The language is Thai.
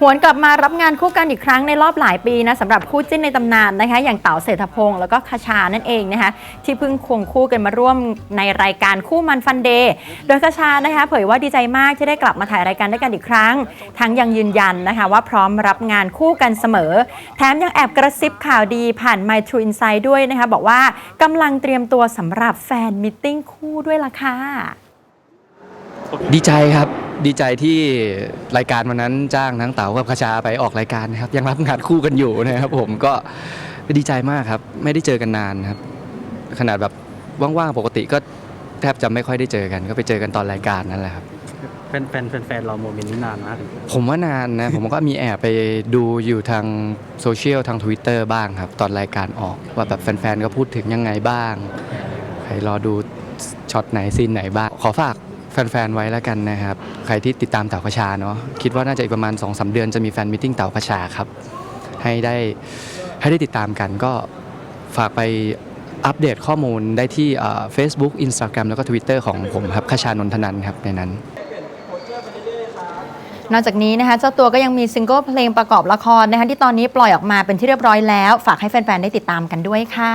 หวนกลับมารับงานคู่กันอีกครั้งในรอบหลายปีนะสำหรับคู่จิ้นในตำนานนะคะ อย่างเต๋าเศรษฐพงศ์แล้วก็คาชานั่นเองนะคะที่เพิ่งควงคู่กันมาร่วมในรายการคู่มันฟันเดย์โดยคาชานะคะเผยว่าดีใจมากที่ได้กลับมาถ่ายรายการด้วยกันอีกครั้ง ทั้งยังยืนยันนะคะว่าพร้อมรับงานคู่กันเสมอ แถมยังแอบกระซิบข่าวดีผ่าน My True Insight ด้วยนะคะบอกว่ากำลังเตรียมตัวสำหรับแฟนมิทติ้งคู่ด้วยล่ะค่ะดีใจครับ ดีใจที่รายการวันนั้นจ้างทั้งเต๋ากับคชาไปออกรายการนะครับ ยังรับงานคู่กันอยู่นะครับผมก็ดีใจมากครับ ไม่ได้เจอกันนานครับ ขนาดแบบว่างๆปกติก็แทบจะไม่ค่อยได้เจอกัน ก็ไปเจอกันตอนรายการนั่นแหละครับแฟนแฟนแฟนแฟนเราโมเมนต์นี้นานมากผมว่านานนะ ผมก็มีแอบไปดูอยู่ทางโซเชียลทาง Twitter บ้างครับ ตอนรายการออกว่าแบบแฟนๆก็พูดถึงยังไงบ้าง ใครรอดูช็อตไหนซีนไหนบ้าง ขอฝาก แฟนๆไว้แล้วกันนะครับ ใครที่ติดตามเต่ากระชาเนาะคิดว่าน่าจะอีกประมาณ2อสเดือนจะมีแฟนมิทติ้งเต่ากระชาครับ ให้ได้ให้ได้ติดตามกันก็ฝากไปอัปเดตข้อมูลได้ที่เอ่อ Facebook Instagram แล้วก็ Twitter ของผมครับคชานนทนันท์ครับในนั้น นอกจากนี้นะคะเจ้าตัวก็ยังมีซิงเกิลเพลงประกอบละครนะคะที่ตอนนี้ปล่อยออกมาเป็นที่เรียบร้อยแล้ว ฝากให้แฟนๆได้ติดตามกันด้วยค่ะ